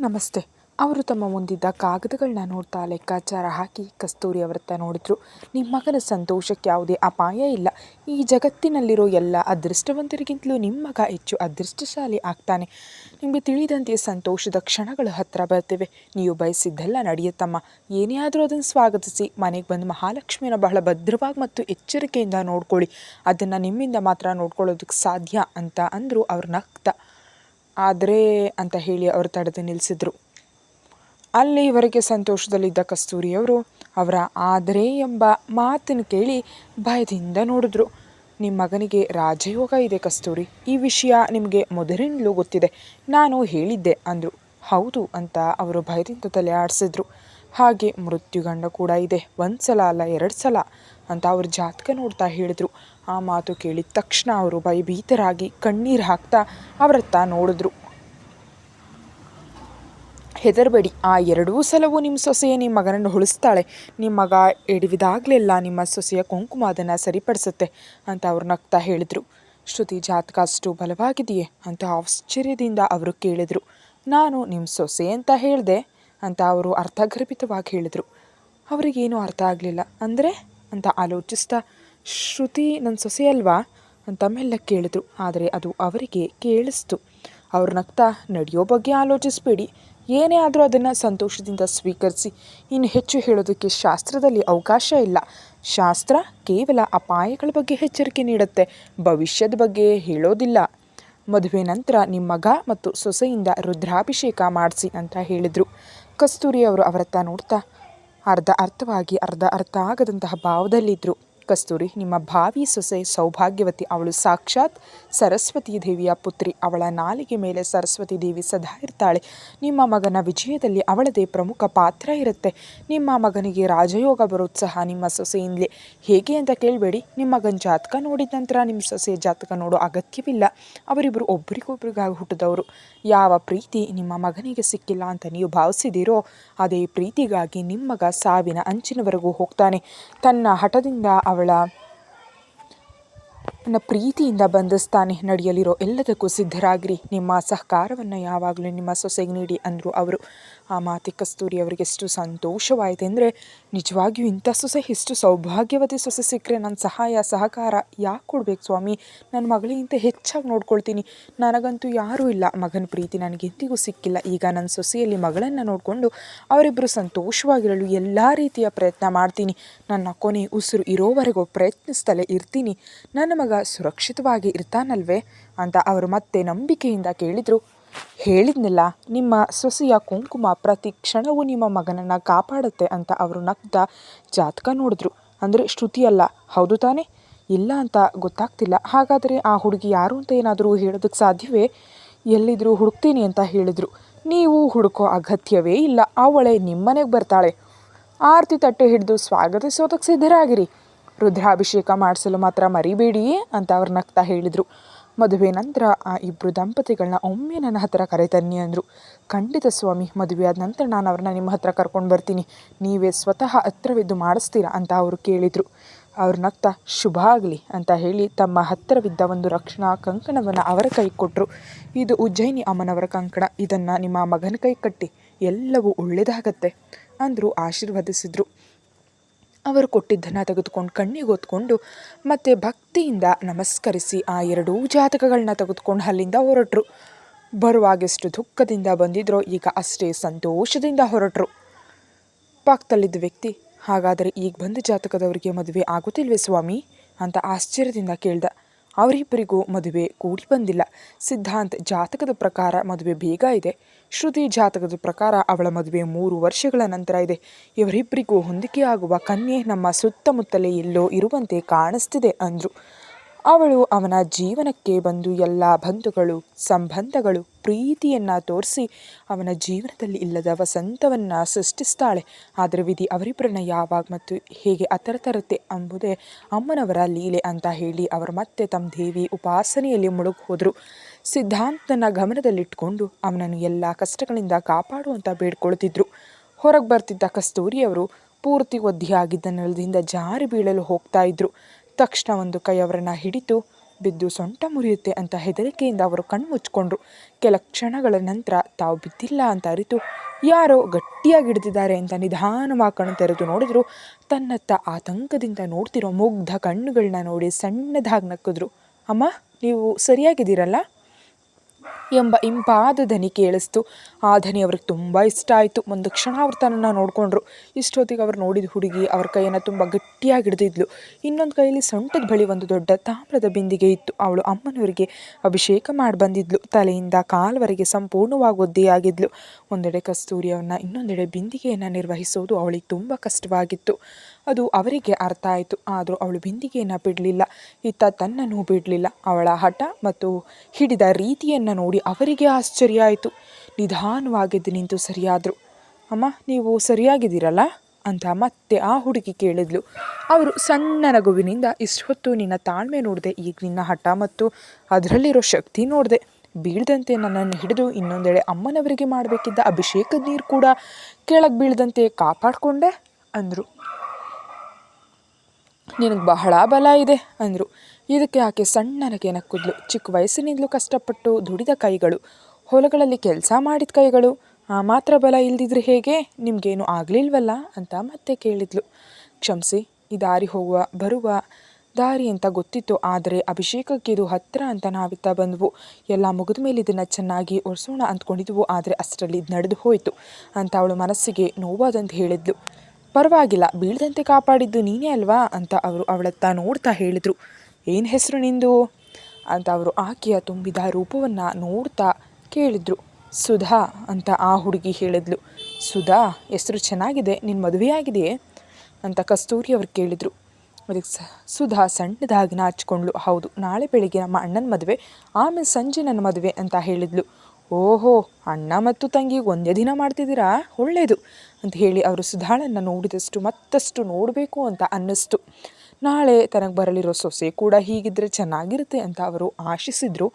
ನಮಸ್ತೆ. ಅವರು ತಮ್ಮ ಮುಂದಿದ್ದ ಕಾಗದಗಳನ್ನ ನೋಡ್ತಾ ಲೆಕ್ಕಾಚಾರ ಹಾಕಿ ಕಸ್ತೂರಿ ಅವರತ್ತ ನೋಡಿದ್ರು. ನಿಮ್ಮ ಮಗನ ಸಂತೋಷಕ್ಕೆ ಯಾವುದೇ ಅಪಾಯ ಇಲ್ಲ. ಈ ಜಗತ್ತಿನಲ್ಲಿರೋ ಎಲ್ಲ ಅದೃಷ್ಟವಂತರಿಗಿಂತಲೂ ನಿಮ್ಮ ಮಗ ಹೆಚ್ಚು ಅದೃಷ್ಟಶಾಲಿ ಆಗ್ತಾನೆ. ನಿಮಗೆ ತಿಳಿದಂತೆ ಸಂತೋಷದ ಕ್ಷಣಗಳು ಹತ್ತಿರ ಬರ್ತಿವೆ. ನೀವು ಬಯಸಿದ್ದೆಲ್ಲ ನಡೆಯುತ್ತಮ್ಮ. ಏನೇ ಆದರೂ ಅದನ್ನು ಸ್ವಾಗತಿಸಿ. ಮನೆಗೆ ಬಂದು ಮಹಾಲಕ್ಷ್ಮಿನ ಬಹಳ ಭದ್ರವಾಗಿ ಮತ್ತು ಎಚ್ಚರಿಕೆಯಿಂದ ನೋಡ್ಕೊಳ್ಳಿ. ಅದನ್ನು ನಿಮ್ಮಿಂದ ಮಾತ್ರ ನೋಡ್ಕೊಳ್ಳೋದಕ್ಕೆ ಸಾಧ್ಯ ಅಂತ ಅಂದರು ಅವ್ರ ನಗ್ತಾ. ಆದರೆ ಅಂತ ಹೇಳಿ ಅವರು ತಡೆದು ನಿಲ್ಲಿಸಿದ್ರು ಅಲ್ಲಿವರೆಗೆ ಸಂತೋಷದಲ್ಲಿದ್ದ ಕಸ್ತೂರಿಯವರು ಅವರ ಆದರೆ ಎಂಬ ಮಾತನ್ನು ಕೇಳಿ ಭಯದಿಂದ ನೋಡಿದ್ರು. ನಿಮ್ಮ ಮಗನಿಗೆ ರಾಜಯೋಗ ಇದೆ ಕಸ್ತೂರಿ. ಈ ವಿಷಯ ನಿಮಗೆ ಮೊದಲಿಂದಲೂ ಗೊತ್ತಿದೆ. ನಾನು ಹೇಳಿದ್ದೆ ಅಂದರು. ಹೌದು ಅಂತ ಅವರು ಭಯದಿಂದ ತಲೆ ಆಡಿಸಿದ್ರು. ಹಾಗೆ ಮೃತ್ಯುಗಂಡ ಕೂಡ ಇದೆ. ಒಂದು ಸಲ ಅಲ್ಲ ಎರಡು ಸಲ ಅಂತ ಅವ್ರ ಜಾತಕ ನೋಡ್ತಾ ಹೇಳಿದ್ರು. ಆ ಮಾತು ಕೇಳಿದ ತಕ್ಷಣ ಅವರು ಭಯಭೀತರಾಗಿ ಕಣ್ಣೀರು ಹಾಕ್ತಾ ಅವರತ್ತ ನೋಡಿದ್ರು. ಹೆದರಬೇಡಿ, ಆ ಎರಡೂ ಸಲವೂ ನಿಮ್ಮ ಸೊಸೆಯೇ ನಿಮ್ಮ ಮಗನನ್ನು ಹೊಳಿಸ್ತಾಳೆ. ನಿಮ್ಮ ಮಗ ಎಡವಿದಾಗಲೆಲ್ಲ ನಿಮ್ಮ ಸೊಸೆಯ ಕುಂಕುಮ ಅದನ್ನು ಸರಿಪಡಿಸುತ್ತೆ ಅಂತ ಅವ್ರು ನಗ್ತಾ ಹೇಳಿದರು. ಶ್ರುತಿ, ಜಾತಕ ಅಷ್ಟು ಬಲವಾಗಿದೆಯೇ? ಅಂತ ಆಶ್ಚರ್ಯದಿಂದ ಅವರು ಕೇಳಿದರು. ನಾನು ನಿಮ್ಮ ಸೊಸೆ ಅಂತ ಹೇಳಿದೆ ಅಂತ ಅವರು ಅರ್ಥಗರ್ಭಿತವಾಗಿ ಹೇಳಿದರು. ಅವರಿಗೇನೂ ಅರ್ಥ ಆಗಲಿಲ್ಲ ಅಂದರೆ? ಅಂತ ಆಲೋಚಿಸ್ತಾ ಶ್ರುತಿ ನನ್ನ ಸೊಸೆ ಅಲ್ವಾ ಅಂತ ಮೆಲ್ಲ ಕೇಳಿದ್ರು. ಆದರೆ ಅದು ಅವರಿಗೆ ಕೇಳಿಸ್ತು. ಅವ್ರ ನಗ್ತಾ, ನಡೆಯೋ ಬಗ್ಗೆ ಆಲೋಚಿಸಬೇಡಿ. ಏನೇ ಆದರೂ ಅದನ್ನು ಸಂತೋಷದಿಂದ ಸ್ವೀಕರಿಸಿ. ಇನ್ನು ಹೆಚ್ಚು ಹೇಳೋದಕ್ಕೆ ಶಾಸ್ತ್ರದಲ್ಲಿ ಅವಕಾಶ ಇಲ್ಲ. ಶಾಸ್ತ್ರ ಕೇವಲ ಅಪಾಯಗಳ ಬಗ್ಗೆ ಎಚ್ಚರಿಕೆ ನೀಡುತ್ತೆ. ಭವಿಷ್ಯದ ಬಗ್ಗೆ ಹೇಳೋದಿಲ್ಲ. ಮದುವೆ ನಂತರ ನಿಮ್ಮ ಮಗ ಮತ್ತು ಸೊಸೆಯಿಂದ ರುದ್ರಾಭಿಷೇಕ ಮಾಡಿಸಿ ಅಂತ ಹೇಳಿದರು. ಕಸ್ತೂರಿ ಅವರು ಅವರತ್ತ ನೋಡ್ತಾ ಅರ್ಧ ಅರ್ಥವಾಗಿ ಅರ್ಧ ಅರ್ಥ ಆಗದಂತಹ ಭಾವದಲ್ಲಿದ್ದರು ಕಸ್ತೂರಿ, ನಿಮ್ಮ ಭಾವಿ ಸೊಸೆ ಸೌಭಾಗ್ಯವತಿ, ಅವಳು ಸಾಕ್ಷಾತ್ ಸರಸ್ವತಿ ದೇವಿಯ ಪುತ್ರಿ. ಅವಳ ನಾಲಿಗೆ ಮೇಲೆ ಸರಸ್ವತಿ ದೇವಿ ಸದಾ ಇರ್ತಾಳೆ. ನಿಮ್ಮ ಮಗನ ವಿಜಯದಲ್ಲಿ ಅವಳದೇ ಪ್ರಮುಖ ಪಾತ್ರ ಇರುತ್ತೆ. ನಿಮ್ಮ ಮಗನಿಗೆ ರಾಜಯೋಗ ಬರೋತ್ಸಾಹ ನಿಮ್ಮ ಸೊಸೆಯಿಂದಲೇ. ಹೇಗೆ ಅಂತ ಕೇಳಬೇಡಿ. ನಿಮ್ಮ ಮಗನ ಜಾತಕ ನೋಡಿದ ನಂತರ ನಿಮ್ಮ ಸೊಸೆ ಜಾತಕ ನೋಡೋ ಅಗತ್ಯವಿಲ್ಲ. ಅವರಿಬ್ಬರು ಒಬ್ರಿಗೊಬ್ರಿಗಾಗಿ ಹುಟ್ಟಿದವರು. ಯಾವ ಪ್ರೀತಿ ನಿಮ್ಮ ಮಗನಿಗೆ ಸಿಕ್ಕಿಲ್ಲ ಅಂತ ನೀವು ಭಾವಿಸಿದಿರೋ ಅದೇ ಪ್ರೀತಿಗಾಗಿ ನಿಮ್ಮ ಮಗ ಸಾವಿನ ಅಂಚಿನವರೆಗೂ ಹೋಗ್ತಾನೆ. ತನ್ನ ಹಠದಿಂದ ಅವಳ ನನ್ನ ಪ್ರೀತಿಯಿಂದ ಬಂಧಿಸ್ತಾನೆ ನಡೆಯಲಿರೋ ಎಲ್ಲದಕ್ಕೂ ಸಿದ್ಧರಾಗಿರಿ. ನಿಮ್ಮ ಸಹಕಾರವನ್ನು ಯಾವಾಗಲೂ ನಿಮ್ಮ ಸೊಸೆಗೆ ನೀಡಿ ಅಂದರು ಅವರು. ಆ ಮಾತಿ ಕಸ್ತೂರಿ ಅವರಿಗೆ ಎಷ್ಟು ಸಂತೋಷವಾಯಿತು ಅಂದರೆ ನಿಜವಾಗಿಯೂ ಇಂಥ ಸೊಸೆ ಎಷ್ಟು ಸೌಭಾಗ್ಯವತಿ ಸೊಸೆ ಸಿಕ್ಕರೆ ನನ್ನ ಸಹಾಯ, ಸಹಕಾರ ಯಾಕೆ ಕೊಡ್ಬೇಕು ಸ್ವಾಮಿ? ನನ್ನ ಮಗಳಿಗಿಂತ ಹೆಚ್ಚಾಗಿ ನೋಡ್ಕೊಳ್ತೀನಿ. ನನಗಂತೂ ಯಾರೂ ಇಲ್ಲ. ಮಗನ ಪ್ರೀತಿ ನನಗೆ ಎಂದಿಗೂ ಸಿಕ್ಕಿಲ್ಲ. ಈಗ ನನ್ನ ಸೊಸೆಯಲ್ಲಿ ಮಗಳನ್ನು ನೋಡಿಕೊಂಡು ಅವರಿಬ್ಬರು ಸಂತೋಷವಾಗಿರಲು ಎಲ್ಲ ರೀತಿಯ ಪ್ರಯತ್ನ ಮಾಡ್ತೀನಿ. ನನ್ನ ಕೊನೆ ಉಸಿರು ಇರೋವರೆಗೂ ಪ್ರಯತ್ನಿಸ್ತಲೇ ಇರ್ತೀನಿ. ನನ್ನ ಮಗ ಸುರಕ್ಷಿತವಾಗಿ ಇರ್ತಾನಲ್ವೇ? ಅಂತ ಅವರು ಮತ್ತೆ ನಂಬಿಕೆಯಿಂದ ಕೇಳಿದರು. ಹೇಳಿದ್ನಲ್ಲ, ನಿಮ್ಮ ಸೊಸೆಯ ಕುಂಕುಮ ಪ್ರತಿ ಕ್ಷಣವೂ ನಿಮ್ಮ ಮಗನನ್ನು ಕಾಪಾಡುತ್ತೆ ಅಂತ ಅವರು ನಗ್ದ ಜಾತಕ ನೋಡಿದ್ರು. ಅಂದರೆ ಶ್ರುತಿ ಅಲ್ಲ ಹೌದು ತಾನೇ? ಇಲ್ಲ ಅಂತ ಗೊತ್ತಾಗ್ತಿಲ್ಲ. ಹಾಗಾದರೆ ಆ ಹುಡುಗಿ ಯಾರು ಅಂತ ಏನಾದರೂ ಹೇಳೋದಕ್ಕೆ ಸಾಧ್ಯವೇ? ಎಲ್ಲಿದ್ದರೂ ಹುಡುಕ್ತೀನಿ ಅಂತ ಹೇಳಿದರು. ನೀವು ಹುಡುಕೋ ಅಗತ್ಯವೇ ಇಲ್ಲ. ಅವಳೆ ನಿಮ್ಮನೆಗೆ ಬರ್ತಾಳೆ. ಆರತಿ ತಟ್ಟೆ ಹಿಡಿದು ಸ್ವಾಗತಿಸೋದಕ್ಕೆ ಸಿದ್ಧರಾಗಿರಿ. ರುದ್ರಾಭಿಷೇಕ ಮಾಡಿಸಲು ಮಾತ್ರ ಮರಿಬೇಡಿ ಅಂತ ಅವ್ರು ನಗ್ತಾ ಹೇಳಿದರು. ಮದುವೆ ನಂತರ ಆ ಇಬ್ಬರು ದಂಪತಿಗಳನ್ನ ಒಮ್ಮೆ ನನ್ನ ಹತ್ತಿರ ಕರೆತನ್ನಿ ಅಂದರು. ಖಂಡಿತ ಸ್ವಾಮಿ, ಮದುವೆ ಆದ ನಂತರ ನಾನು ಅವ್ರನ್ನ ನಿಮ್ಮ ಹತ್ರ ಕರ್ಕೊಂಡು ಬರ್ತೀನಿ. ನೀವೇ ಸ್ವತಃ ಹತ್ತಿರವಿದ್ದು ಮಾಡಿಸ್ತೀರಾ ಅಂತ ಅವರು ಕೇಳಿದರು. ಅವ್ರು ನಗ್ತಾ, ಶುಭ ಆಗಲಿ ಅಂತ ಹೇಳಿ ತಮ್ಮ ಹತ್ತಿರವಿದ್ದ ಒಂದು ರಕ್ಷಣಾ ಕಂಕಣವನ್ನು ಅವರ ಕೈ ಕೊಟ್ಟರು ಇದು ಉಜ್ಜಯಿನಿ ಅಮ್ಮನವರ ಕಂಕಣ. ಇದನ್ನು ನಿಮ್ಮ ಮಗನ ಕೈ ಕಟ್ಟಿ, ಎಲ್ಲವೂ ಒಳ್ಳೆಯದಾಗತ್ತೆ ಅಂದರು ಆಶೀರ್ವದಿಸಿದರು. ಅವರು ಕೊಟ್ಟಿದ್ದನ್ನು ತೆಗೆದುಕೊಂಡು ಕಣ್ಣಿಗೆ ಹೊತ್ಕೊಂಡು ಮತ್ತು ಭಕ್ತಿಯಿಂದ ನಮಸ್ಕರಿಸಿ ಆ ಎರಡೂ ಜಾತಕಗಳನ್ನ ತೆಗೆದುಕೊಂಡು ಅಲ್ಲಿಂದ ಹೊರಟರು. ಬರುವಾಗೆಷ್ಟು ದುಃಖದಿಂದ ಬಂದಿದ್ರೋ ಈಗ ಅಷ್ಟೇ ಸಂತೋಷದಿಂದ ಹೊರಟರು. ಪಕ್ಕದಲ್ಲಿದ್ದ ವ್ಯಕ್ತಿ, ಹಾಗಾದರೆ ಈಗ ಬಂದ ಜಾತಕದವರಿಗೆ ಮದುವೆ ಆಗುತ್ತಿಲ್ವೇ ಸ್ವಾಮಿ? ಅಂತ ಆಶ್ಚರ್ಯದಿಂದ ಕೇಳ್ದ. ಅವರಿಬ್ಬರಿಗೂ ಮದುವೆ ಕೂಡಿ ಬಂದಿಲ್ಲ. ಸಿದ್ಧಾಂತ್ ಜಾತಕದ ಪ್ರಕಾರ ಮದುವೆ ಬೇಗ ಇದೆ. ಶ್ರುತಿ ಜಾತಕದ ಪ್ರಕಾರ ಅವಳ ಮದುವೆ ಮೂರು ವರ್ಷಗಳ ನಂತರ ಇದೆ. ಇವರಿಬ್ಬರಿಗೂ ಹೊಂದಿಕೆಯಾಗುವ ಕನ್ಯೆ ನಮ್ಮ ಸುತ್ತಮುತ್ತಲೇ ಎಲ್ಲೋ ಇರುವಂತೆ ಕಾಣಿಸ್ತಿದೆ ಅಂದರು. ಅವಳು ಅವನ ಜೀವನಕ್ಕೆ ಬಂದು ಎಲ್ಲ ಬಂಧುಗಳು, ಸಂಬಂಧಗಳು ಪ್ರೀತಿಯನ್ನು ತೋರಿಸಿ ಅವನ ಜೀವನದಲ್ಲಿ ಇಲ್ಲದ ವಸಂತವನ್ನು ಸೃಷ್ಟಿಸ್ತಾಳೆ. ಆದರೆ ವಿಧಿ ಅವರಿಬ್ಬರನ್ನ ಯಾವಾಗ ಮತ್ತು ಹೇಗೆ ಅತರ ತರುತ್ತೆ ಎಂಬುದೇ ಅಮ್ಮನವರ ಲೀಲೆ ಅಂತ ಹೇಳಿ ಅವರು ಮತ್ತೆ ತಮ್ಮ ದೇವಿ ಉಪಾಸನೆಯಲ್ಲಿ ಮುಳುಗಿ ಹೋದರು ಸಿದ್ಧಾಂತನ ಗಮನದಲ್ಲಿಟ್ಕೊಂಡು ಅವನನ್ನು ಎಲ್ಲ ಕಷ್ಟಗಳಿಂದ ಕಾಪಾಡುವಂತ ಬೇಡ್ಕೊಳ್ತಿದ್ರು. ಹೊರಗೆ ಬರ್ತಿದ್ದ ಕಸ್ತೂರಿಯವರು ಪೂರ್ತಿ ಒದ್ದೆಯಾಗಿದ್ದ ನೆಲದಿಂದ ಜಾರಿ ಬೀಳಲು ಹೋಗ್ತಾ ಇದ್ರು. ತಕ್ಷಣ ಒಂದು ಕೈ ಅವರನ್ನು ಹಿಡಿತು ಬಿದ್ದು ಸೊಂಟ ಮುರಿಯುತ್ತೆ ಅಂತ ಹೆದರಿಕೆಯಿಂದ ಅವರು ಕಣ್ಣು ಮುಚ್ಚಿಕೊಂಡ್ರು. ಕೆಲ ಕ್ಷಣಗಳ ನಂತರ ತಾವು ಬಿದ್ದಿಲ್ಲ ಅಂತ ಅರಿತು, ಯಾರೋ ಗಟ್ಟಿಯಾಗಿ ಹಿಡಿದಿದ್ದಾರೆ ಅಂತ ನಿಧಾನವಾಗಿ ಕಣ್ಣು ತೆರೆದು ನೋಡಿದ್ರು. ತನ್ನತ್ತ ಆತಂಕದಿಂದ ನೋಡ್ತಿರೋ ಮುಗ್ಧ ಕಣ್ಣುಗಳನ್ನ ನೋಡಿ ಸಣ್ಣದಾಗಿ ನಕ್ಕಿದ್ರು. ಅಮ್ಮ, ನೀವು ಸರಿಯಾಗಿದ್ದೀರಲ್ಲ? ಎಂಬ ಇಂಪಾದ ಧನಿ ಕೇಳಿಸ್ತು. ಆ ಧನಿ ಅವ್ರಿಗೆ ತುಂಬ ಇಷ್ಟ ಆಯಿತು. ಒಂದು ಕ್ಷಣ ಅವ್ರು ತನ್ನನ್ನು ನೋಡಿಕೊಂಡ್ರು. ಇಷ್ಟೊತ್ತಿಗೆ ಅವ್ರು ನೋಡಿದ ಹುಡುಗಿ ಅವ್ರ ಕೈಯನ್ನು ತುಂಬ ಗಟ್ಟಿಯಾಗಿ ಹಿಡಿದಿದ್ಲು. ಇನ್ನೊಂದು ಕೈಯಲ್ಲಿ ಸೊಂಟದ ಬಳಿ ಒಂದು ದೊಡ್ಡ ತಾಮ್ರದ ಬಿಂದಿಗೆ ಇತ್ತು. ಅವಳು ಅಮ್ಮನವರಿಗೆ ಅಭಿಷೇಕ ಮಾಡಿ ಬಂದಿದ್ಲು. ತಲೆಯಿಂದ ಕಾಲ್ವರೆಗೆ ಸಂಪೂರ್ಣವಾಗಿ ಒದ್ದೆಯಾಗಿದ್ಲು. ಒಂದೆಡೆ ಕಸ್ತೂರಿಯವನ್ನು ಇನ್ನೊಂದೆಡೆ ಬಿಂದಿಗೆಯನ್ನು ನಿರ್ವಹಿಸೋದು ಅವಳಿಗೆ ತುಂಬ ಕಷ್ಟವಾಗಿತ್ತು. ಅದು ಅವರಿಗೆ ಅರ್ಥ ಆಯಿತು. ಆದರೂ ಅವಳು ಬಿಂದಿಗೆಯನ್ನು ಬಿಡಲಿಲ್ಲ. ಇತ್ತ ತನ್ನನ್ನು ಬಿಡಲಿಲ್ಲ. ಅವಳ ಹಠ ಮತ್ತು ಹಿಡಿದ ರೀತಿಯನ್ನು ನೋಡಿ ಅವರಿಗೆ ಆಶ್ಚರ್ಯ ಆಯಿತು. ನಿಧಾನವಾಗಿದ್ದು ನಿಂತು ಸರಿಯಾದರು. ಅಮ್ಮ, ನೀವು ಸರಿಯಾಗಿದ್ದೀರಲ್ಲ? ಅಂತ ಮತ್ತೆ ಆ ಹುಡುಗಿ ಕೇಳಿದ್ಲು. ಅವರು ಸಣ್ಣ ನಗುವಿನಿಂದ ಇಷ್ಟೊತ್ತು ನಿನ್ನ ತಾಳ್ಮೆ ನೋಡಿದೆ, ಈಗ ನಿನ್ನ ಹಠ ಮತ್ತು ಅದರಲ್ಲಿರೋ ಶಕ್ತಿ ನೋಡಿದೆ. ಬೀಳ್ದಂತೆ ನನ್ನನ್ನು ಹಿಡಿದು ಇನ್ನೊಂದೆಡೆ ಅಮ್ಮನವರಿಗೆ ಮಾಡಬೇಕಿದ್ದ ಅಭಿಷೇಕದ ನೀರು ಕೂಡ ಕೆಳಗೆ ಬೀಳದಂತೆ ಕಾಪಾಡಿಕೊಂಡೆ? ಅಂದರು. ನಿನಗೆ ಬಹಳ ಬಲ ಇದೆ ಅಂದರು. ಇದಕ್ಕೆ ಆಕೆ ಸಣ್ಣನಗೆ ನಕ್ಕುದ್ಲು ಚಿಕ್ಕ ವಯಸ್ಸಿನಿಂದಲೂ ಕಷ್ಟಪಟ್ಟು ದುಡಿದ ಕೈಗಳು, ಹೊಲಗಳಲ್ಲಿ ಕೆಲಸ ಮಾಡಿದ ಕೈಗಳು. ಆ ಮಾತ್ರ ಬಲ ಇಲ್ದಿದ್ರೆ ಹೇಗೆ? ನಿಮಗೇನು ಆಗಲಿಲ್ವಲ್ಲ ಅಂತ ಮತ್ತೆ ಕೇಳಿದ್ಲು. ಕ್ಷಮಿಸಿ, ಈ ದಾರಿ ಹೋಗುವ, ಬರುವ ದಾರಿ ಅಂತ ಗೊತ್ತಿತ್ತು ಆದರೆ ಅಭಿಷೇಕಕ್ಕೆ ಇದು ಹತ್ತಿರ ಅಂತ ನಾವಿತ್ತ ಬಂದವು. ಎಲ್ಲ ಮುಗಿದ ಮೇಲೆ ಇದನ್ನು ಚೆನ್ನಾಗಿ ಒರೆಸೋಣ ಅಂದ್ಕೊಂಡಿದ್ವು, ಆದರೆ ಅಷ್ಟರಲ್ಲಿ ಇದು ನಡೆದು ಹೋಯಿತು ಅಂತ ಅವಳು ಮನಸ್ಸಿಗೆ ನೋವಾದಂತ ಹೇಳಿದ್ಲು. ಪರವಾಗಿಲ್ಲ, ಬೀಳದಂತೆ ಕಾಪಾಡಿದ್ದು ನೀನೇ ಅಲ್ವಾ? ಅಂತ ಅವರು ಅವಳತ್ತ ನೋಡ್ತಾ ಹೇಳಿದರು. ಏನು ಹೆಸರು ನಿಂದು? ಅಂತ ಅವರು ಆಕೆಯ ತುಂಬಿದ ರೂಪವನ್ನು ನೋಡ್ತಾ ಕೇಳಿದರು. ಸುಧಾ ಅಂತ ಆ ಹುಡುಗಿ ಹೇಳಿದ್ಲು. ಸುಧಾ, ಹೆಸರು ಚೆನ್ನಾಗಿದೆ ನಿನ್ನ ಮದುವೆಯಾಗಿದೆಯೇ ಅಂತ ಕಸ್ತೂರಿ ಅವ್ರು ಕೇಳಿದರು. ಅದಕ್ಕೆ ಸ, ಸುಧಾ ಸಣ್ಣದಾಗಿ ನಾಚಿಕೊಂಡ್ಳು. ಹೌದು, ನಾಳೆ ಬೆಳಿಗ್ಗೆ ನಮ್ಮ ಅಣ್ಣನ ಮದುವೆ, ಆಮೇಲೆ ಸಂಜೆ ನನ್ನ ಮದುವೆ ಅಂತ ಹೇಳಿದ್ಲು. ಓಹೋ, ಅಣ್ಣ ಮತ್ತು ತಂಗಿ ಒಂದೇ ದಿನ ಮಾಡ್ತಿದ್ದೀರಾ? ಒಳ್ಳೆಯದು ಅಂತ ಹೇಳಿ ಅವರು ಸುಧಾಳನ್ನು ನೋಡಿದಷ್ಟು ಮತ್ತಷ್ಟು ನೋಡಬೇಕು ಅಂತ ಅನ್ನಿಸ್ತು. ನಾಳೆ ತನಗೆ ಬರಲಿರೋ ಸೊಸೆ ಕೂಡ ಹೀಗಿದ್ದರೆ ಚೆನ್ನಾಗಿರುತ್ತೆ ಅಂತ ಅವರು ಆಶಿಸಿದರು.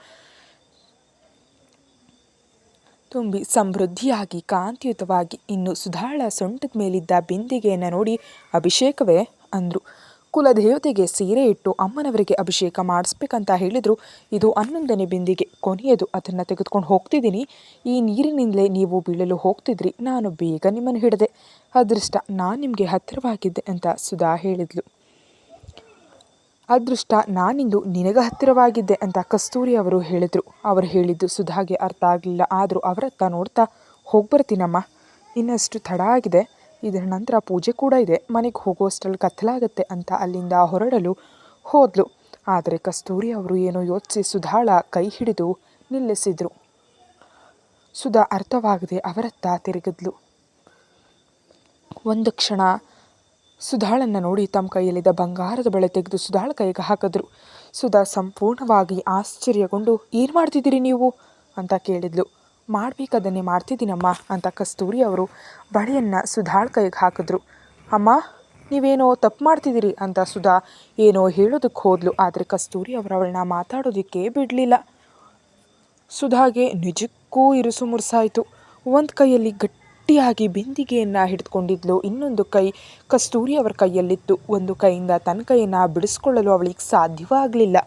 ತುಂಬಿ ಸಮೃದ್ಧಿಯಾಗಿ, ಕಾಂತಿಯುತವಾಗಿ ಇನ್ನು ಸುಧಾಳ ಸೊಂಟದ ಮೇಲಿದ್ದ ಬಿಂದಿಗೆಯನ್ನು ನೋಡಿ, ಅಭಿಷೇಕವೇ? ಅಂದರು. ಕುಲದೇವತೆಗೆ ಸೀರೆ ಇಟ್ಟು ಅಮ್ಮನವರಿಗೆ ಅಭಿಷೇಕ ಮಾಡಿಸ್ಬೇಕಂತ ಹೇಳಿದರು. ಇದು ಹನ್ನೊಂದನೇ ಬಿಂದಿಗೆ. ಕೊನೆಯದು ಅದನ್ನು ತೆಗೆದುಕೊಂಡು ಹೋಗ್ತಿದ್ದೀನಿ. ಈ ನೀರಿನಿಂದಲೇ ನೀವು ಬೀಳಲು ಹೋಗ್ತಿದ್ರಿ. ನಾನು ಬೇಗ ನಿಮ್ಮನ್ನು ಹಿಡಿದೆ. ಅದೃಷ್ಟ, ನಾನು ನಿಮಗೆ ಹತ್ತಿರವಾಗಿದ್ದೆ ಅಂತ ಸುಧಾ ಹೇಳಿದ್ಲು. ಅದೃಷ್ಟ, ನಾನಿಂದು ನಿನಗೆ ಹತ್ತಿರವಾಗಿದ್ದೆ ಅಂತ ಕಸ್ತೂರಿ ಅವರು ಹೇಳಿದರು. ಅವರು ಹೇಳಿದ್ದು ಸುಧಾಗೆ ಅರ್ಥ ಆಗಲಿಲ್ಲ. ಆದರೂ ಅವರತ್ತ ನೋಡ್ತಾ, ಹೋಗ್ಬರ್ತೀನಮ್ಮ. ಇನ್ನಷ್ಟು ತಡ ಆಗಿದೆ. ಇದರ ನಂತರ ಪೂಜೆ ಕೂಡ ಇದೆ. ಮನೆಗೆ ಹೋಗೋಷ್ಟರಲ್ಲಿ ಕತ್ತಲಾಗುತ್ತೆ ಅಂತ ಅಲ್ಲಿಂದ ಹೊರಡಲು ಹೋದ್ಲು. ಆದರೆ ಕಸ್ತೂರಿ ಅವರು ಏನೋ ಯೋಚಿಸಿ ಸುಧಾಳ ಕೈ ಹಿಡಿದು ನಿಲ್ಲಿಸಿದರು. ಸುಧಾ ಅರ್ಥವಾಗದೆ ಅವರತ್ತ ತಿರುಗಿದ್ಲು. ಒಂದು ಕ್ಷಣ ಸುಧಾಳನ್ನು ನೋಡಿ ತಮ್ಮ ಕೈಯಲ್ಲಿದ್ದ ಬಂಗಾರದ ಬಳೆ ತೆಗೆದು ಸುಧಾಳ ಕೈಗೆ ಹಾಕಿದ್ರು. ಸುಧಾ ಸಂಪೂರ್ಣವಾಗಿ ಆಶ್ಚರ್ಯಗೊಂಡು, ಏನು ಮಾಡ್ತಿದ್ದೀರಿ ನೀವು? ಅಂತ ಕೇಳಿದ್ಲು. ಮಾಡಬೇಕಾದನ್ನೇ ಮಾಡ್ತಿದ್ದೀನಮ್ಮ ಅಂತ ಕಸ್ತೂರಿ ಅವರು ಬಳೆಯನ್ನು ಸುಧಾಳ್ ಕೈಗೆ ಹಾಕಿದ್ರು. ಅಮ್ಮ, ನೀವೇನೋ ತಪ್ಪು ಮಾಡ್ತಿದ್ದೀರಿ ಅಂತ ಸುಧಾ ಏನೋ ಹೇಳೋದಕ್ಕೆ ಹೋದ್ಲು. ಆದರೆ ಕಸ್ತೂರಿ ಅವರು ಅವಳನ್ನ ಮಾತಾಡೋದಕ್ಕೆ ಬಿಡಲಿಲ್ಲ. ಸುಧಾಗೆ ನಿಜಕ್ಕೂ ಇರುಸು ಮುರುಸಾಯಿತು. ಒಂದು ಕೈಯಲ್ಲಿ ಗಟ್ಟಿಯಾಗಿ ಬಿಂದಿಗೆಯನ್ನು ಹಿಡಿದುಕೊಂಡಿದ್ಲು ಇನ್ನೊಂದು ಕೈ ಕಸ್ತೂರಿ ಅವರ ಕೈಯಲ್ಲಿತ್ತು. ಒಂದು ಕೈಯಿಂದ ತನ್ನ ಕೈಯನ್ನು ಬಿಡಿಸ್ಕೊಳ್ಳಲು ಅವಳಿಗೆ ಸಾಧ್ಯವಾಗಲಿಲ್ಲ.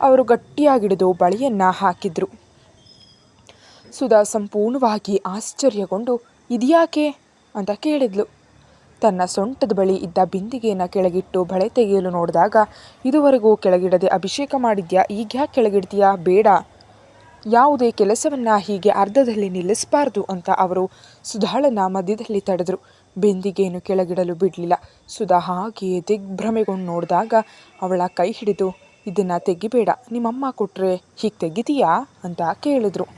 ಅವರು ಗಟ್ಟಿಯಾಗಿಡಿದು ಬಳೆಯನ್ನು ಹಾಕಿದ್ರು. ಸುಧಾ ಸಂಪೂರ್ಣವಾಗಿ ಆಶ್ಚರ್ಯಗೊಂಡು, ಇದ್ಯಾಕೆ? ಅಂತ ಕೇಳಿದ್ಲು. ತನ್ನ ಸೊಂಟದ ಬಳಿ ಇದ್ದ ಬಿಂದಿಗೆಯನ್ನು ಕೆಳಗಿಟ್ಟು ಬಳೆ ತೆಗೆಯಲು ನೋಡಿದಾಗ, ಇದುವರೆಗೂ ಕೆಳಗಿಡದೆ ಅಭಿಷೇಕ ಮಾಡಿದ್ಯಾ? ಈಗ ಯಾಕೆ ಕೆಳಗಿಡ್ತೀಯಾ? ಬೇಡ. ಯಾವುದೇ ಕೆಲಸವನ್ನು ಹೀಗೆ ಅರ್ಧದಲ್ಲಿ ನಿಲ್ಲಿಸಬಾರ್ದು ಅಂತ ಅವರು ಸುಧಾಳನ ಮಧ್ಯದಲ್ಲಿ ತಡೆದರು. ಬಿಂದಿಗೆಯನ್ನು ಕೆಳಗಿಡಲು ಬಿಡಲಿಲ್ಲ. ಸುಧಾ ಹಾಗೆಯೇ ದಿಗ್ಭ್ರಮೆಗೊಂಡು ನೋಡಿದಾಗ ಅವಳ ಕೈ ಹಿಡಿದು, ಇದನ್ನು ತೆಗಿಬೇಡ, ನಿಮ್ಮಮ್ಮ ಕೊಟ್ಟರೆ ಹೀಗೆ ತೆಗಿತೀಯಾ? ಅಂತ ಕೇಳಿದ್ರು.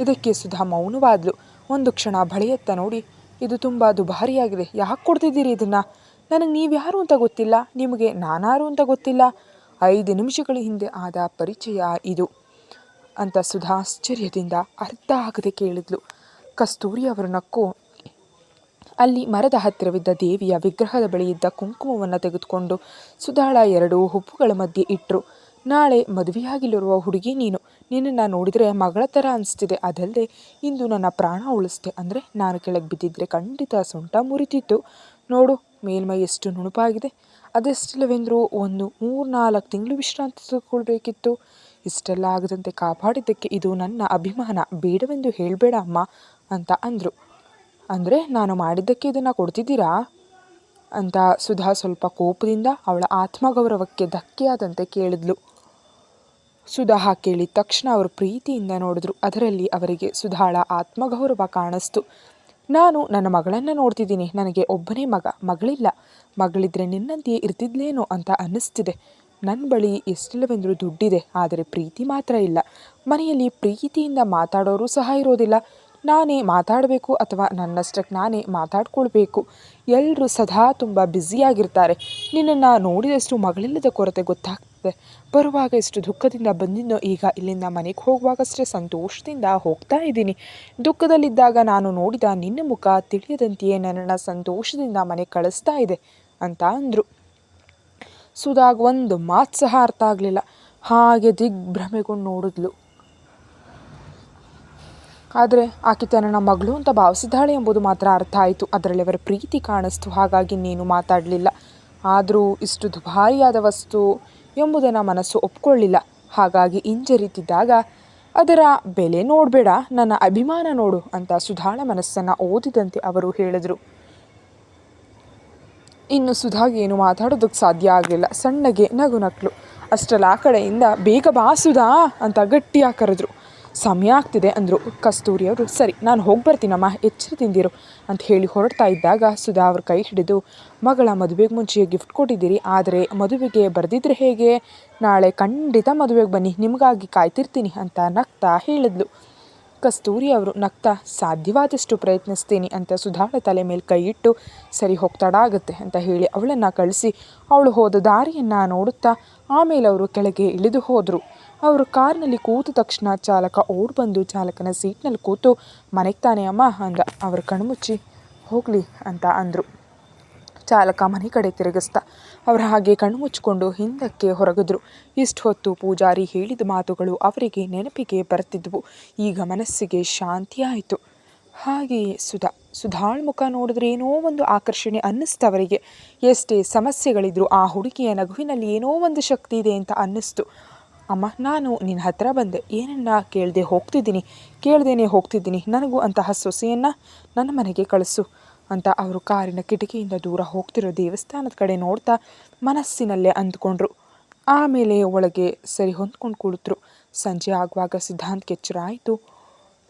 ಇದಕ್ಕೆ ಸುಧಾ ಮೌನವಾದ್ಲು. ಒಂದು ಕ್ಷಣ ಬಳಿಯತ್ತ ನೋಡಿ, ಇದು ತುಂಬ ದುಬಾರಿಯಾಗಿದೆ. ಯಾಕೆ ಕೊಡ್ತಿದ್ದೀರಿ ಇದನ್ನು? ನನಗೆ ನೀವು ಯಾರು ಅಂತ ಗೊತ್ತಿಲ್ಲ. ನಿಮಗೆ ನಾನಾರು ಅಂತ ಗೊತ್ತಿಲ್ಲ. ಐದು ನಿಮಿಷಗಳ ಹಿಂದೆ ಆದ ಪರಿಚಯ ಇದು ಅಂತ ಸುಧಾ ಆಶ್ಚರ್ಯದಿಂದ ಅರ್ಥ ಆಗದೆ ಕೇಳಿದ್ಲು. ಕಸ್ತೂರಿ ಅವರ ನಕ್ಕು ಅಲ್ಲಿ ಮರದ ಹತ್ತಿರವಿದ್ದ ದೇವಿಯ ವಿಗ್ರಹದ ಬಳಿಯಿದ್ದ ಕುಂಕುಮವನ್ನು ತೆಗೆದುಕೊಂಡು ಸುಧಾಳ ಎರಡು ಹುಬ್ಬುಗಳ ಮಧ್ಯೆ ಇಟ್ಟರು ನಾಳೆ ಮದುವೆಯಾಗಿಲ್ಲಿರುವ ಹುಡುಗಿ ನೀನು. ನಿನ್ನನ್ನು ನೋಡಿದರೆ ಮಗಳ ಥರ ಅನಿಸ್ತಿದೆ. ಅದಲ್ಲದೆ ಇಂದು ನನ್ನ ಪ್ರಾಣ ಉಳಿಸ್ದೆ ಅಂದರೆ ನಾನು ಕೆಳಗೆ ಬಿದ್ದಿದ್ದರೆ ಖಂಡಿತ ಸೊಂಟ ಮುರಿತಿತ್ತು. ನೋಡು, ಮೇಲ್ಮೈ ಎಷ್ಟು ನುಣುಪಾಗಿದೆ. ಅದೆಷ್ಟಿಲ್ಲವೆಂದರು ಒಂದು ಮೂರು ನಾಲ್ಕು ತಿಂಗಳು ವಿಶ್ರಾಂತಿ ತಗೊಳ್ಬೇಕಿತ್ತು. ಇಷ್ಟೆಲ್ಲ ಆಗದಂತೆ ಕಾಪಾಡಿದ್ದಕ್ಕೆ ಇದು ನನ್ನ ಅಭಿಮಾನ. ಬೇಡವೆಂದು ಹೇಳಬೇಡ, ಅಮ್ಮ, ಅಂತ ಅಂದರು. ಅಂದರೆ ನಾನು ಮಾಡಿದ್ದಕ್ಕೆ ಇದನ್ನು ಕೊಡ್ತಿದ್ದೀರಾ? ಅಂತ ಸುಧಾ ಸ್ವಲ್ಪ ಕೋಪದಿಂದ ಅವಳ ಆತ್ಮಗೌರವಕ್ಕೆ ಧಕ್ಕೆಯಾದಂತೆ ಕೇಳಿದ್ಲು. ಸುಧಾ ಕೇಳಿದ ತಕ್ಷಣ ಅವರು ಪ್ರೀತಿಯಿಂದ ನೋಡಿದ್ರು. ಅದರಲ್ಲಿ ಅವರಿಗೆ ಸುಧಾಳ ಆತ್ಮಗೌರವ ಕಾಣಿಸ್ತು. ನಾನು ನನ್ನ ಮಗಳನ್ನು ನೋಡ್ತಿದ್ದೀನಿ. ನನಗೆ ಒಬ್ಬನೇ ಮಗ, ಮಗಳಿಲ್ಲ. ಮಗಳಿದ್ರೆ ನಿನ್ನಂತೆಯೇ ಇರ್ತಿದ್ಲೇನೋ ಅಂತ ಅನ್ನಿಸ್ತಿದೆ. ನನ್ನ ಬಳಿ ಎಷ್ಟಿಲ್ಲವೆಂದರೂ ದುಡ್ಡಿದೆ. ಆದರೆ ಪ್ರೀತಿ ಮಾತ್ರ ಇಲ್ಲ. ಮನೆಯಲ್ಲಿ ಪ್ರೀತಿಯಿಂದ ಮಾತಾಡೋರು ಸಹ ಇರೋದಿಲ್ಲ. ನಾನೇ ಮಾತಾಡಬೇಕು ಅಥವಾ ನನ್ನಷ್ಟಕ್ಕೆ ನಾನೇ ಮಾತಾಡ್ಕೊಳ್ಬೇಕು. ಎಲ್ಲರೂ ಸದಾ ತುಂಬ ಬ್ಯುಸಿಯಾಗಿರ್ತಾರೆ. ನಿನ್ನನ್ನು ನೋಡಿದಷ್ಟು ಮಗಳಿಲ್ಲದ ಕೊರತೆ ಗೊತ್ತಾಗ್ತದೆ. ಬರುವಾಗ ಎಷ್ಟು ದುಃಖದಿಂದ ಬಂದಿದ್ದೋ ಈಗ ಇಲ್ಲಿಂದ ಮನೆಗೆ ಹೋಗುವಾಗಷ್ಟೇ ಸಂತೋಷದಿಂದ ಹೋಗ್ತಾ ಇದ್ದೀನಿ. ದುಃಖದಲ್ಲಿದ್ದಾಗ ನಾನು ನೋಡಿದ ನಿನ್ನ ಮುಖ ತಿಳಿಯದಂತೆಯೇ ನನ್ನನ್ನು ಸಂತೋಷದಿಂದ ಮನೆ ಕಳಿಸ್ತಾ ಇದೆ ಅಂತ ಅಂದರು. ಸುಧಾಗ್ ಒಂದು ಮಾತು ಸಹ ಅರ್ಥ ಆಗಲಿಲ್ಲ. ಹಾಗೆ ದಿಗ್ಭ್ರಮೆಗೊಂಡು ನೋಡಿದ್ಲು. ಆದರೆ ಆಕೆ ತನ್ನ ಮಗಳು ಅಂತ ಭಾವಿಸಿದ್ದಾಳೆ ಎಂಬುದು ಮಾತ್ರ ಅರ್ಥ ಆಯಿತು. ಅದರಲ್ಲಿ ಅವರ ಪ್ರೀತಿ ಕಾಣಿಸ್ತು. ಹಾಗಾಗಿ ನೀನು ಮಾತಾಡಲಿಲ್ಲ. ಆದರೂ ಇಷ್ಟು ದುಬಾರಿಯಾದ ವಸ್ತು ಎಂಬುದನ್ನು ಮನಸ್ಸು ಒಪ್ಕೊಳ್ಳಿಲ್ಲ. ಹಾಗಾಗಿ ಹಿಂಜರಿತಿದ್ದಾಗ, ಅದರ ಬೆಲೆ ನೋಡಬೇಡ, ನನ್ನ ಅಭಿಮಾನ ನೋಡು ಅಂತ ಸುಧಾಳ ಮನಸ್ಸನ್ನು ಓದಿದಂತೆ ಅವರು ಹೇಳಿದರು. ಇನ್ನು ಸುಧಾಗೆ ಏನು ಮಾತಾಡೋದಕ್ಕೆ ಸಾಧ್ಯ ಆಗಲಿಲ್ಲ. ಸಣ್ಣಗೆ ನಗು ನಕ್ಳು ಅಷ್ಟರಲ್ಲಿ ಆ ಕಡೆಯಿಂದ, ಬೇಗ ಬಾ ಸುಧಾ ಅಂತ ಗಟ್ಟಿಯಾಗಿ ಕರೆದ್ರು. ಸಮಯ ಆಗ್ತಿದೆ ಅಂದರು, ಕಸ್ತೂರಿಯವರು, ಸರಿ, ನಾನು ಹೋಗಿ ಬರ್ತೀನಮ್ಮ ಎಚ್ಚರದಿಂದಿರು ಅಂತ ಹೇಳಿ ಹೊರಡ್ತಾ ಇದ್ದಾಗ ಸುಧಾ ಅವ್ರ ಕೈ ಹಿಡಿದು, ಮಗಳ ಮದುವೆಗೆ ಮುಂಚೆ ಗಿಫ್ಟ್ ಕೊಟ್ಟಿದ್ದೀರಿ, ಆದರೆ ಮದುವೆಗೆ ಬರೆದಿದ್ರೆ ಹೇಗೆ? ನಾಳೆ ಖಂಡಿತ ಮದುವೆಗೆ ಬನ್ನಿ, ನಿಮಗಾಗಿ ಕಾಯ್ತಿರ್ತೀನಿ ಅಂತ ನಗ್ತಾ ಹೇಳಿದ್ಲು. ಕಸ್ತೂರಿ ಅವರು ನಗ್ತಾ, ಸಾಧ್ಯವಾದಷ್ಟು ಪ್ರಯತ್ನಿಸ್ತೀನಿ ಅಂತ ಸುಧಾಳ ತಲೆ ಮೇಲೆ ಕೈ ಇಟ್ಟು, ಸರಿ, ಹೋಗ್ತಾಡಾಗತ್ತೆ ಅಂತ ಹೇಳಿ ಅವಳನ್ನು ಕಳಿಸಿ, ಅವಳು ಹೋದ ದಾರಿಯನ್ನು ನೋಡುತ್ತಾ, ಆಮೇಲೆ ಅವರು ಕೆಳಗೆ ಇಳಿದು ಹೋದರು. ಅವರು ಕಾರ್ನಲ್ಲಿ ಕೂತ ತಕ್ಷಣ ಚಾಲಕ ಓಡ್ ಬಂದು ಚಾಲಕನ ಸೀಟ್ನಲ್ಲಿ ಕೂತು, ಮನೆಗೆ ತಾನೇ ಅಮ್ಮ? ಅಂದ. ಅವರು ಕಣ್ಮುಚ್ಚಿ ಹೋಗಲಿ ಅಂತ ಅಂದರು. ಚಾಲಕ ಮನೆ ಕಡೆ ತಿರುಗಿಸ್ತಾ ಅವರು ಹಾಗೆ ಕಣ್ಣು ಮುಚ್ಚಿಕೊಂಡು ಹಿಂದಕ್ಕೆ ಹೊರಗಿದ್ರು. ಇಷ್ಟು ಹೊತ್ತು ಪೂಜಾರಿ ಹೇಳಿದ ಮಾತುಗಳು ಅವರಿಗೆ ನೆನಪಿಗೆ ಬರ್ತಿದ್ವು. ಈಗ ಮನಸ್ಸಿಗೆ ಶಾಂತಿಯಾಯಿತು ಹಾಗೆಯೇ ಸುಧಾ, ಸುಧಾಳ್ ಮುಖ ನೋಡಿದ್ರೆ ಏನೋ ಒಂದು ಆಕರ್ಷಣೆ ಅನ್ನಿಸ್ತು ಅವರಿಗೆ. ಎಷ್ಟೇ ಸಮಸ್ಯೆಗಳಿದ್ರು ಆ ಹುಡುಗಿಯ ನಗುವಿನಲ್ಲಿ ಏನೋ ಒಂದು ಶಕ್ತಿ ಇದೆ ಅಂತ ಅನ್ನಿಸ್ತು. ಅಮ್ಮ, ನಾನು ನಿನ್ನ ಹತ್ರ ಬಂದೆ. ಏನನ್ನ ಕೇಳದೆ ಹೋಗ್ತಿದ್ದೀನಿ? ಕೇಳ್ದೇನೆ ಹೋಗ್ತಿದ್ದೀನಿ. ನನಗೂ ಅಂತಹ ಸೊಸೆಯನ್ನು ನನ್ನ ಮನೆಗೆ ಕಳಿಸು ಅಂತ ಅವರು ಕಾರಿನ ಕಿಟಕಿಯಿಂದ ದೂರ ಹೋಗ್ತಿರೋ ದೇವಸ್ಥಾನದ ಕಡೆ ನೋಡ್ತಾ ಮನಸ್ಸಿನಲ್ಲೇ ಅಂದ್ಕೊಂಡ್ರು. ಆಮೇಲೆ ಒಳಗೆ ಸರಿ ಹೊಂದ್ಕೊಂಡು ಕುಳಿತರು. ಸಂಜೆ ಆಗುವಾಗ ಸಿದ್ಧಾಂತ ಎಚ್ಚರ ಆಯಿತು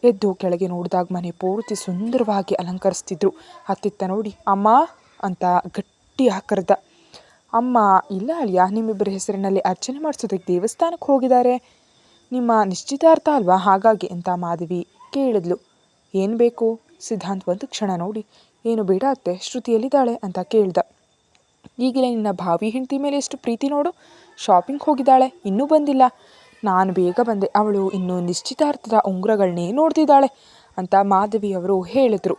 ಎದ್ದು ಕೆಳಗೆ ನೋಡಿದಾಗ ಮನೆ ಪೂರ್ತಿ ಸುಂದರವಾಗಿ ಅಲಂಕರಿಸ್ತಿದ್ರು. ಅತ್ತಿತ್ತ ನೋಡಿ, ಅಮ್ಮ ಅಂತ ಗಟ್ಟಿ ಕರೆದ ಅಮ್ಮ, ಇಲ್ಲ ಅಳಿಯ, ನಿಮ್ಮಿಬ್ಬರ ಹೆಸರಿನಲ್ಲಿ ಅರ್ಚನೆ ಮಾಡಿಸೋದಕ್ಕೆ ದೇವಸ್ಥಾನಕ್ಕೆ ಹೋಗಿದ್ದಾರೆ. ನಿಮ್ಮ ನಿಶ್ಚಿತಾರ್ಥ ಅಲ್ವಾ? ಹಾಗಾಗಿ ಅಂತ ಮಾಧವಿ? ಕೇಳಿದ್ಲು. ಏನು ಬೇಕು? ಸಿದ್ಧಾಂತ್ ಒಂದು ಕ್ಷಣ ನೋಡಿ. ಏನು ಬೇಡ ಅತ್ತೆ, ಶ್ರುತಿಯಲ್ಲಿದ್ದಾಳೆ ಅಂತ ಕೇಳ್ದ. ಈಗಲೇ ನಿನ್ನ ಭಾವಿ ಹೆಂಡತಿ ಮೇಲೆ ಎಷ್ಟು ಪ್ರೀತಿ ನೋಡು. ಶಾಪಿಂಗ್ ಹೋಗಿದ್ದಾಳೆ, ಇನ್ನೂ ಬಂದಿಲ್ಲ. ನಾನು ಬೇಗ ಬಂದೆ. ಅವಳು ಇನ್ನೂ ನಿಶ್ಚಿತಾರ್ಥದ ಉಂಗುರಗಳನ್ನೇ ನೋಡ್ತಿದ್ದಾಳೆ ಅಂತ ಮಾಧವಿಯವರು ಹೇಳಿದರು.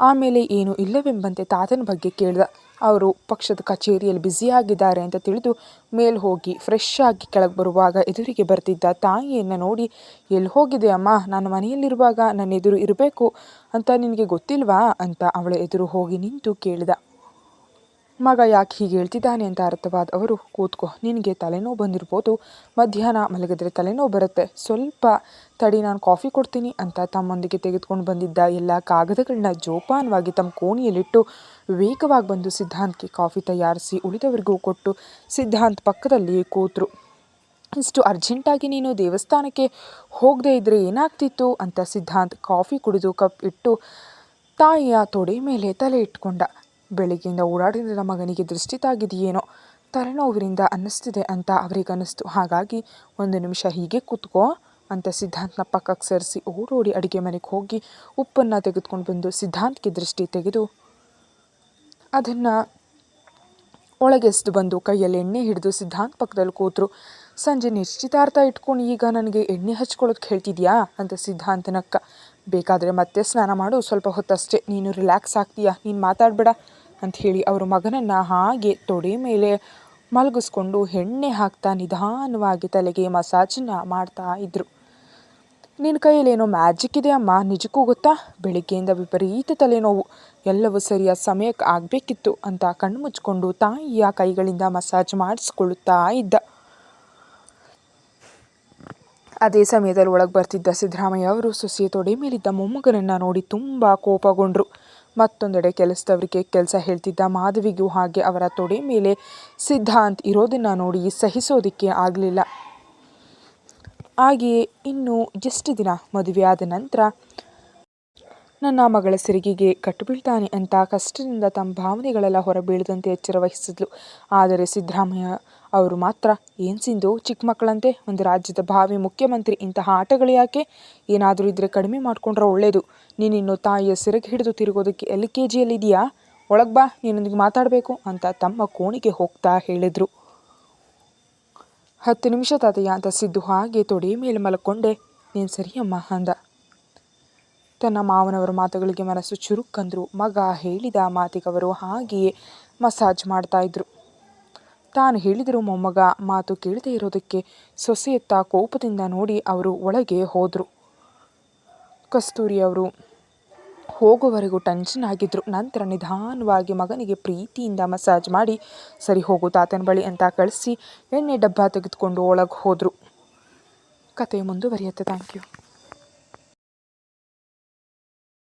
ಆಮೇಲೆ ಏನು ಇಲ್ಲವೆಂಬಂತೆ ತಾತನ ಬಗ್ಗೆ ಕೇಳ್ದ. ಅವರು ಪಕ್ಷದ ಕಚೇರಿಯಲ್ಲಿ ಬ್ಯುಸಿಯಾಗಿದ್ದಾರೆ ಅಂತ ತಿಳಿದು ಮೇಲೆ ಹೋಗಿ ಫ್ರೆಶ್ ಆಗಿ ಕೆಳಗೆ ಬರುವಾಗ ಎದುರಿಗೆ ಬರ್ತಿದ್ದ ತಾಯಿಯನ್ನು ನೋಡಿ ಎಲ್ಲಿ ಹೋಗಿದೆ ಅಮ್ಮ? ನಾನು ಮನೆಯಲ್ಲಿರುವಾಗ ನನ್ನ ಎದುರು ಇರಬೇಕು ಅಂತ ನಿನಗೆ ಗೊತ್ತಿಲ್ವಾ? ಅಂತ ಅವಳ ಎದುರು ಹೋಗಿ ನಿಂತು ಕೇಳಿದ. ಮಗ ಯಾಕೆ ಹೀಗೆ ಹೇಳ್ತಿದ್ದಾನೆ ಅಂತ ಅರ್ಥವಾದ ಅವರು, ಕೂತ್ಕೋ, ನಿನಗೆ ತಲೆನೋವು ಬಂದಿರ್ಬೋದು. ಮಧ್ಯಾಹ್ನ ಮಲಗಿದ್ರೆ ತಲೆನೋವು ಬರುತ್ತೆ. ಸ್ವಲ್ಪ ತಡಿ, ನಾನು ಕಾಫಿ ಕೊಡ್ತೀನಿ ಅಂತ ತಮ್ಮೊಂದಿಗೆ ತೆಗೆದುಕೊಂಡು ಬಂದಿದ್ದ ಎಲ್ಲ ಕಾಗದಗಳನ್ನ ಜೋಪಾನವಾಗಿ ತಮ್ಮ ಕೋಣೆಯಲ್ಲಿಟ್ಟು ವೇಗವಾಗಿ ಬಂದು ಸಿದ್ಧಾಂತ್ಗೆ ಕಾಫಿ ತಯಾರಿಸಿ ಉಳಿದವರಿಗೂ ಕೊಟ್ಟು ಸಿದ್ಧಾಂತ್ ಪಕ್ಕದಲ್ಲಿ ಕೂತರು. ಇಷ್ಟು ಅರ್ಜೆಂಟಾಗಿ ನೀನು ದೇವಸ್ಥಾನಕ್ಕೆ ಹೋಗದೇ ಇದ್ದರೆ ಏನಾಗ್ತಿತ್ತು ಅಂತ ಸಿದ್ಧಾಂತ್ ಕಾಫಿ ಕುಡಿದು ಕಪ್ ಇಟ್ಟು ತಾಯಿಯ ತೊಡೆ ಮೇಲೆ ತಲೆ ಇಟ್ಕೊಂಡ. ಬೆಳಿಗ್ಗೆಯಿಂದ ಓಡಾಡಿದ ಮಗನಿಗೆ ದೃಷ್ಟಿ ತಾಗಿದೆಯೇನೋ ತಲೆನೋವಿನಿಂದ ಅನ್ನಿಸ್ತಿದೆ ಅಂತ ಅವರಿಗನ್ನಿಸ್ತು. ಹಾಗಾಗಿ ಒಂದು ನಿಮಿಷ ಹೀಗೆ ಕೂತ್ಕೋ ಅಂತ ಸಿದ್ಧಾಂತನ ಪಕ್ಕಕ್ಕೆ ಸರಿಸಿ ಓಡೋಡಿ ಅಡುಗೆ ಮನೆಗೆ ಹೋಗಿ ಉಪ್ಪನ್ನು ತೆಗೆದುಕೊಂಡು ಬಂದು ಸಿದ್ಧಾಂತ್ಗೆ ದೃಷ್ಟಿ ತೆಗೆದು ಅದನ್ನು ಒಳಗೆಸ್ದು ಬಂದು ಕೈಯಲ್ಲಿ ಎಣ್ಣೆ ಹಿಡಿದು ಸಿದ್ಧಾಂತ್ ಪಕ್ಕದಲ್ಲಿ ಕೂತರು. ಸಂಜೆ ನಿಶ್ಚಿತಾರ್ಥ ಇಟ್ಕೊಂಡು ಈಗ ನನಗೆ ಎಣ್ಣೆ ಹಚ್ಕೊಳ್ಳೋಕೆ ಹೇಳ್ತಿದ್ಯಾ ಅಂತ ಸಿದ್ಧಾಂತನಕ್ಕ ಬೇಕಾದರೆ ಮತ್ತೆ ಸ್ನಾನ ಮಾಡು, ಸ್ವಲ್ಪ ಹೊತ್ತಷ್ಟೇ. ನೀನು ರಿಲ್ಯಾಕ್ಸ್ ಆಗ್ತೀಯಾ? ನೀನು ಮಾತಾಡಬೇಡ ಅಂತ ಹೇಳಿ ಅವರ ಮಗನನ್ನು ಹಾಗೆ ತೊಡೆ ಮೇಲೆ ಮಲಗಿಸ್ಕೊಂಡು ಎಣ್ಣೆ ಹಾಕ್ತಾ ನಿಧಾನವಾಗಿ ತಲೆಗೆ ಮಸಾಜನ್ನ ಮಾಡ್ತಾ ಇದ್ದರು ನಿನ್ನ ಕೈಯಲ್ಲಿ ಏನೋ ಮ್ಯಾಜಿಕ್ ಇದೆ ಅಮ್ಮ. ನಿಜಕ್ಕೂ ಗೊತ್ತಾ? ಬೆಳಿಗ್ಗೆಯಿಂದ ವಿಪರೀತ ತಲೆನೋವು. ಎಲ್ಲವೂ ಸರಿಯಾದ ಸಮಯಕ್ಕೆ ಆಗಬೇಕಿತ್ತು ಅಂತ ಕಣ್ಣು ಮುಚ್ಕೊಂಡು ತಾಯಿಯ ಕೈಗಳಿಂದ ಮಸಾಜ್ ಮಾಡಿಸ್ಕೊಳ್ಳುತ್ತಾ ಇದ್ದ. ಅದೇ ಸಮಯದಲ್ಲಿ ಒಳಗೆ ಬರ್ತಿದ್ದ ಸಿದ್ದರಾಮಯ್ಯ ಅವರು ಸೊಸೆಯ ತೊಡೆ ಮೇಲಿದ್ದ ಮೊಮ್ಮಗನನ್ನು ನೋಡಿ ತುಂಬ ಕೋಪಗೊಂಡರು. ಮತ್ತೊಂದೆಡೆ ಕೆಲಸದವರಿಗೆ ಕೆಲಸ ಹೇಳ್ತಿದ್ದ ಮಾಧವಿಗೂ ಹಾಗೆ ಅವರ ತೊಡೆ ಮೇಲೆ ಸಿದ್ಧಾಂತ್ ಇರೋದನ್ನು ನೋಡಿ ಸಹಿಸೋದಕ್ಕೆ ಆಗಲಿಲ್ಲ. ಹಾಗೆಯೇ ಇನ್ನು ಎಷ್ಟು ದಿನ ಮದುವೆಯಾದ ನಂತರ ನನ್ನ ಮಗಳ ಸಿರಿಗೆಗೆ ಕಟ್ಟುಬೀಳ್ತಾನೆ ಅಂತ ಕಷ್ಟದಿಂದ ತಮ್ಮ ಭಾವನೆಗಳೆಲ್ಲ ಹೊರಬೀಳದಂತೆ ಎಚ್ಚರ ವಹಿಸಿದ್ಲು. ಆದರೆ ಸಿದ್ದರಾಮಯ್ಯ ಅವರು ಮಾತ್ರ, ಏನು ಸಿಂಧು, ಚಿಕ್ಕ ಮಕ್ಕಳಂತೆ, ಒಂದು ರಾಜ್ಯದ ಭಾವಿ ಮುಖ್ಯಮಂತ್ರಿ, ಇಂತಹ ಆಟಗಳು ಯಾಕೆ? ಏನಾದರೂ ಇದ್ದರೆ ಕಡಿಮೆ ಮಾಡಿಕೊಂಡ್ರೆ ಒಳ್ಳೆಯದು ನೀನಿನ್ನು ತಾಯಿಯ ಸಿರಗೆ ಹಿಡಿದು ತಿರುಗೋದಕ್ಕೆ ಎಲ್ ಕೆ ಜಿಯಲ್ಲಿದೆಯಾ ಒಳಗೆ ಬಾ, ನೀನೊಂದಿಗೆ ಮಾತಾಡಬೇಕು ಅಂತ ತಮ್ಮ ಕೋಣಿಗೆ ಹೋಗ್ತಾ ಹೇಳಿದರು. ಹತ್ತು ನಿಮಿಷ ತಾತಯ್ಯ ಅಂತ ಸಿದ್ದು ಹಾಗೆ ತೊಡೆ ಮೇಲೆ ಮಲಕೊಂಡೆ. ನೀನು ಸರಿಯಮ್ಮ ಅಂದ. ತನ್ನ ಮಾವನವರ ಮಾತುಗಳಿಗೆ ಮನಸ್ಸು ಚುರುಕ್ಕಂದ್ರು ಮಗ ಹೇಳಿದ ಮಾತಿಗವರು ಹಾಗೆಯೇ ಮಸಾಜ್ ಮಾಡ್ತಾಯಿದ್ರು ತಾನು ಹೇಳಿದರು, ಮೊಮ್ಮಗ, ಮಾತು ಕೇಳದೇ ಇರೋದಕ್ಕೆ ಸೊಸೆಯತ್ತ ಕೋಪದಿಂದ ನೋಡಿ ಅವರು ಒಳಗೆ ಹೋದರು. ಕಸ್ತೂರಿ ಅವರು ಹೋಗುವವರೆಗೂ ಟೆನ್ಷನ್ ಆಗಿದ್ದರು ನಂತರ ನಿಧಾನವಾಗಿ ಮಗನಿಗೆ ಪ್ರೀತಿಯಿಂದ ಮಸಾಜ್ ಮಾಡಿ, ಸರಿ ಹೋಗು ತಾತನ ಬಳಿ ಅಂತ ಕಳಿಸಿ ಎಣ್ಣೆ ಡಬ್ಬ ತೆಗೆದುಕೊಂಡು ಒಳಗೆ ಹೋದರು. ಕತೆ ಮುಂದುವರಿಯುತ್ತೆ. Thank you.